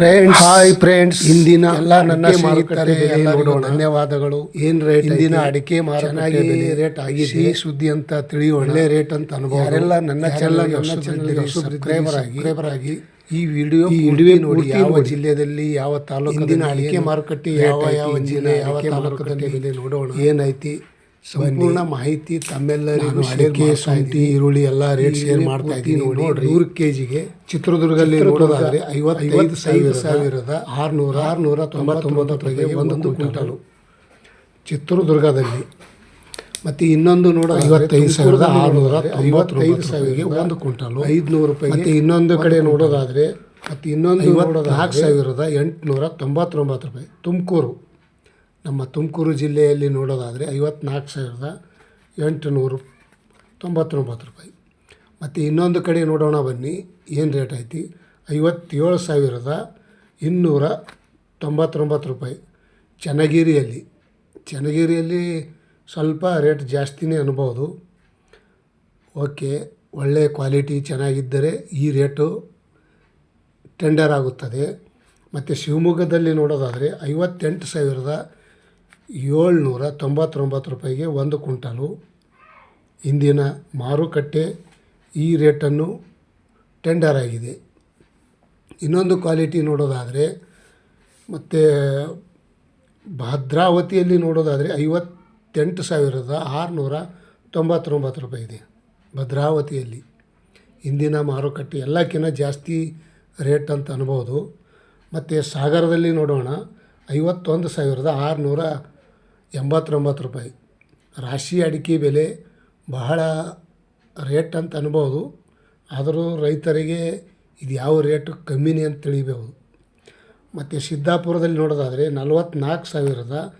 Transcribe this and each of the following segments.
Friends hi friends ಇಂದಿನ ಎಲ್ಲ ನನ್ನ ಸ್ನೇಹಿತರೆ ಎಲ್ಲರಿಗೂ. ಧನ್ಯವಾದಗಳು. ಏನ್ ರೇಟ್ ಇಂದಿನ ಅಡಿಕೆ ಬೆಲೆ ರೇಟ್ ಆಗಿದೆ. ಸಿಹಿ ಸುದ್ದಿ ಅಂತ ತಿಳಿ ಒಳ್ಳೆ ರೇಟ್ ಅಂತ ಅನುಭವ. ಎಲ್ಲ ನನ್ನ ಚಾನಲ್ ಇದ್ದೀರಿ, ಆಗಿ ಆಗಿ ಈ ವಿಡಿಯೋ ಈ ವಿಡಿಯೋ ನೋಡಿ ಯಾವ ಜಿಲ್ಲೆಯಲ್ಲಿ ಯಾವ ತಾಲೂಕು ಇಂದಿನ ಅಡಿಕೆ ಮಾರುಕಟ್ಟೆ ಯಾವ ಯಾವ ಜಿಲ್ಲೆ ಯಾವ ತಾಲೂಕದಲ್ಲಿ ನೋಡೋಣ. ಏನೈತಿ ಸಂಪೂರ್ಣ ಮಾಹಿತಿ ತಮ್ಮೆಲ್ಲರಿಗೂ ಅಡಿಕೆ ಶುಂಠಿ ಈರುಳ್ಳಿ ಎಲ್ಲ ರೇಟ್ ಶೇರ್ ಮಾಡ್ತಾ ಇದ್ದೀನಿ. ನೋಡಿ. ನೋಡ್ರಿ ನೂರು ಕೆಜಿಗೆ ಚಿತ್ರದುರ್ಗದಲ್ಲಿ ನೋಡೋದಾದರೆ ಐವತ್ತೈದು ಸಾವಿರ ಸಾವಿರದ ಆರುನೂರ ಆರುನೂರ ತೊಂಬತ್ತೊಂಬತ್ತು ರೂಪಾಯಿಗೆ ಒಂದು ಒಂದು ಕ್ವಿಂಟಲು. ಚಿತ್ರದುರ್ಗದಲ್ಲಿ. ಮತ್ತೆ ಇನ್ನೊಂದು ನೋಡ ಐವತ್ತೈದು ಸಾವಿರದ ಆರುನೂರ ಐವತ್ತೈದು ಸಾವಿರಗೆ ಒಂದು ಕ್ವಿಂಟಲು. ಐದುನೂರು ರೂಪಾಯಿ ಮತ್ತೆ ಇನ್ನೊಂದು ಕಡೆ ನೋಡೋದಾದರೆ ಮತ್ತು ಮತ್ತೆ ಇನ್ನೊಂದು ನೋಡೋದು ನಾಲ್ಕು ಸಾವಿರದ ಎಂಟುನೂರ ತೊಂಬತ್ತೊಂಬತ್ತು ರೂಪಾಯಿ ತುಮಕೂರು. ನಮ್ಮ ತುಮಕೂರು ಜಿಲ್ಲೆಯಲ್ಲಿ ನೋಡೋದಾದರೆ ಐವತ್ನಾಲ್ಕು ಸಾವಿರದ ಎಂಟುನೂರು ತೊಂಬತ್ತೊಂಬತ್ತು ರೂಪಾಯಿ. ಮತ್ತು ಇನ್ನೊಂದು ಕಡೆ ನೋಡೋಣ ಬನ್ನಿ, ಏನು ರೇಟ್ ಐತಿ? ಐವತ್ತೇಳು ಸಾವಿರದ ಇನ್ನೂರ ತೊಂಬತ್ತೊಂಬತ್ತು ರೂಪಾಯಿ. ಚನ್ನಗಿರಿಯಲ್ಲಿ ಚನ್ನಗಿರಿಯಲ್ಲಿ ಸ್ವಲ್ಪ ರೇಟ್ ಜಾಸ್ತಿನೇ ಅನ್ಬೋದು. ಓಕೆ ಒಳ್ಳೆಯ ಕ್ವಾಲಿಟಿ ಚೆನ್ನಾಗಿದ್ದರೆ ಈ ರೇಟು ಟೆಂಡರ್ ಆಗುತ್ತದೆ. ಮತ್ತು ಶಿವಮೊಗ್ಗದಲ್ಲಿ ನೋಡೋದಾದರೆ ಐವತ್ತೆಂಟು ಸಾವಿರದ ಏಳ್ನೂರ ತೊಂಬತ್ತೊಂಬತ್ತು ರೂಪಾಯಿಗೆ ಒಂದು ಕುಂಟಲು ಇಂದಿನ ಮಾರುಕಟ್ಟೆ ಈ ರೇಟನ್ನು ಟೆಂಡರ್ ಆಗಿದೆ. ಇನ್ನೊಂದು ಕ್ವಾಲಿಟಿ ನೋಡೋದಾದರೆ ಮತ್ತು ಭದ್ರಾವತಿಯಲ್ಲಿ ನೋಡೋದಾದರೆ ಐವತ್ತೆಂಟು ಸಾವಿರದ ಆರುನೂರ ತೊಂಬತ್ತೊಂಬತ್ತು ರೂಪಾಯಿ ಇದೆ ಭದ್ರಾವತಿಯಲ್ಲಿ. ಇಂದಿನ ಮಾರುಕಟ್ಟೆ ಎಲ್ಲಕ್ಕಿಂತ ಜಾಸ್ತಿ ರೇಟ್ ಅಂತ ಅನ್ಬೋದು. ಮತ್ತು ಸಾಗರದಲ್ಲಿ ನೋಡೋಣ, ಐವತ್ತೊಂದು ಸಾವಿರದ ಆರುನೂರ ಎಂಬತ್ತೊಂಬತ್ತು ರೂಪಾಯಿ. ರಾಶಿ ಅಡಿಕೆ ಬೆಲೆ ಬಹಳ ರೇಟ್ ಅಂತ ಅನ್ಬೋದು. ಆದರೂ ರೈತರಿಗೆ ಇದು ಯಾವ ರೇಟು ಕಮ್ಮಿನೇ ಅಂತ ತಿಳಿಬೋದು ಮತ್ತು ಸಿದ್ದಾಪುರದಲ್ಲಿ ನೋಡೋದಾದರೆ ನಲವತ್ತ್ನಾಲ್ಕು ಸಾವಿರದ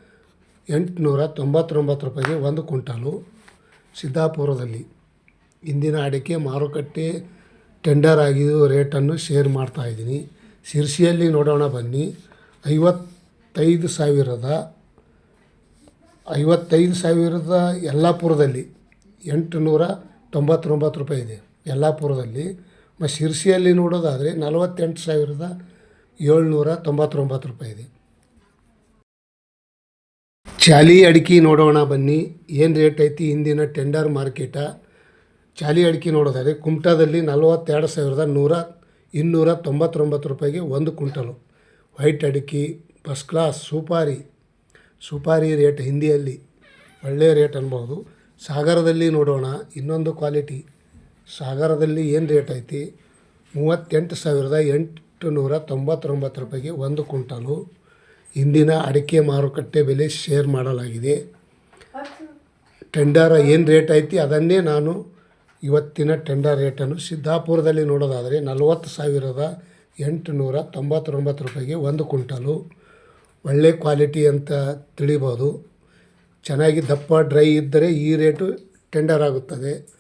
ಎಂಟುನೂರ ತೊಂಬತ್ತೊಂಬತ್ತು ರೂಪಾಯಿಗೆ ಒಂದು ಕ್ವಿಂಟಲು ಸಿದ್ದಾಪುರದಲ್ಲಿ. ಇಂದಿನ ಅಡಿಕೆ ಮಾರುಕಟ್ಟೆ ಟೆಂಡರ್ ಆಗಿದ್ದು ರೇಟನ್ನು ಶೇರ್ ಮಾಡ್ತಾ ಇದ್ದೀನಿ. ಶಿರ್ಸಿಯಲ್ಲಿ ನೋಡೋಣ ಬನ್ನಿ. ಐವತ್ತೈದು ಸಾವಿರದ ಐವತ್ತೈದು ಸಾವಿರದ ಯಲ್ಲಾಪುರದಲ್ಲಿ ಎಂಟುನೂರ ತೊಂಬತ್ತೊಂಬತ್ತು ರೂಪಾಯಿ ಇದೆ. ಯಲ್ಲಾಪುರದಲ್ಲಿ. ಮತ್ತು ಶಿರ್ಸಿಯಲ್ಲಿ ನೋಡೋದಾದರೆ ನಲವತ್ತೆಂಟು ಸಾವಿರದ ಏಳ್ನೂರ ತೊಂಬತ್ತೊಂಬತ್ತು ರೂಪಾಯಿ ಇದೆ. ಚಾಲಿ ಅಡಿಕೆ ನೋಡೋಣ ಬನ್ನಿ. ಏನು ರೇಟ್ ಐತಿ ಇಂದಿನ ಟೆಂಡರ್ ಮಾರ್ಕೆಟ? ಚಾಲಿ ಅಡಿಕೆ ನೋಡೋದಾದರೆ ಕುಮಟಾದಲ್ಲಿ ನಲವತ್ತೆರಡು ಸಾವಿರದ ನೂರ ಇನ್ನೂರ ತೊಂಬತ್ತೊಂಬತ್ತು ರೂಪಾಯಿಗೆ ಒಂದು ಕುಂಟಲು ವೈಟ್ ಅಡಿಕೆ, first class, supari supari rate ಹಿಂದಿಯಲ್ಲಿ, ಒಳ್ಳೆಯ ರೇಟ್ ಅನ್ಬೋದು. ಸಾಗರದಲ್ಲಿ ನೋಡೋಣ, ಇನ್ನೊಂದು ಕ್ವಾಲಿಟಿ. ಸಾಗರದಲ್ಲಿ ಏನು ರೇಟ್ ಐತಿ? ಮೂವತ್ತೆಂಟು ಸಾವಿರದ ಎಂಟು ನೂರ ತೊಂಬತ್ತೊಂಬತ್ತು ರೂಪಾಯಿಗೆ ಒಂದು ಕ್ವಿಂಟಲು. ಇಂದಿನ ಅಡಿಕೆ ಮಾರುಕಟ್ಟೆ ಬೆಲೆ ಶೇರ್ ಮಾಡಲಾಗಿದೆ. ಟೆಂಡರ್ ಏನು ರೇಟ್ ಐತಿ? ಅದನ್ನೇ ನಾನು ಇವತ್ತಿನ ಟೆಂಡರ್ ರೇಟನ್ನು ಸಿದ್ದಾಪುರದಲ್ಲಿ ನೋಡೋದಾದರೆ ನಲವತ್ತು ಸಾವಿರದ ಎಂಟುನೂರ ತೊಂಬತ್ತೊಂಬತ್ತು ರೂಪಾಯಿಗೆ ಒಂದು ಕ್ವಿಂಟಲು. ಒಳ್ಳೆ ಕ್ವಾಲಿಟಿ ಅಂತ ತಿಳಿಬೋದು. ಚೆನ್ನಾಗಿ ದಪ್ಪ, ಡ್ರೈ ಇದ್ದರೆ ಈ ರೇಟು ಟೆಂಡರ್ ಆಗುತ್ತದೆ.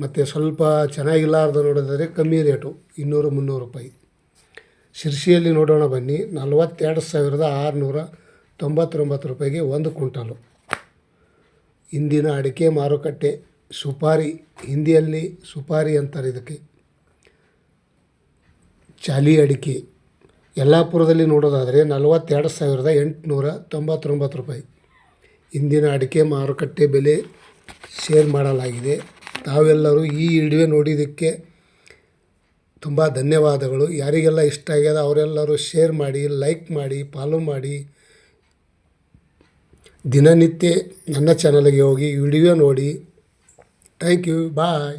ಮತ್ತು ಸ್ವಲ್ಪ ಚೆನ್ನಾಗಿಲ್ಲಾರ್ದ ನೋಡಿದರೆ ಕಮ್ಮಿ ರೇಟು, ಇನ್ನೂರು, ಮುನ್ನೂರು ರೂಪಾಯಿ. ಶಿರ್ಸಿಯಲ್ಲಿ ನೋಡೋಣ ಬನ್ನಿ. ನಲವತ್ತೆರಡು ಸಾವಿರದ ಆರುನೂರ ತೊಂಬತ್ತೊಂಬತ್ತು ರೂಪಾಯಿಗೆ ಒಂದು ಕ್ವಿಂಟಲು. ಇಂದಿನ ಅಡಿಕೆ ಮಾರುಕಟ್ಟೆ ಸುಪಾರಿ, ಹಿಂದಿಯಲ್ಲಿ ಸುಪಾರಿ ಅಂತಾರೆ ಇದಕ್ಕೆ. ಚಾಲಿ ಅಡಿಕೆ. ಯಲ್ಲಾಪುರದಲ್ಲಿ ನೋಡೋದಾದರೆ ನಲವತ್ತೆರಡು ಸಾವಿರದ ಎಂಟುನೂರ ತೊಂಬತ್ತೊಂಬತ್ತು ರೂಪಾಯಿ. ಇಂದಿನ ಅಡಿಕೆ ಮಾರುಕಟ್ಟೆ ಬೆಲೆ ಶೇರ್ ಮಾಡಲಾಗಿದೆ. ತಾವೆಲ್ಲರೂ ಈ ವಿಡಿಯೋ ನೋಡಿದ್ದಕ್ಕೆ ತುಂಬ ಧನ್ಯವಾದಗಳು. ಯಾರಿಗೆಲ್ಲ ಇಷ್ಟ ಆಗ್ಯದ ಅವರೆಲ್ಲರೂ ಶೇರ್ ಮಾಡಿ, ಲೈಕ್ ಮಾಡಿ ಫಾಲೋ ಮಾಡಿ. ದಿನನಿತ್ಯ ನನ್ನ ಚಾನಲ್ಗೆ ಹೋಗಿ ವಿಡಿಯೋ ನೋಡಿ. Thank you bye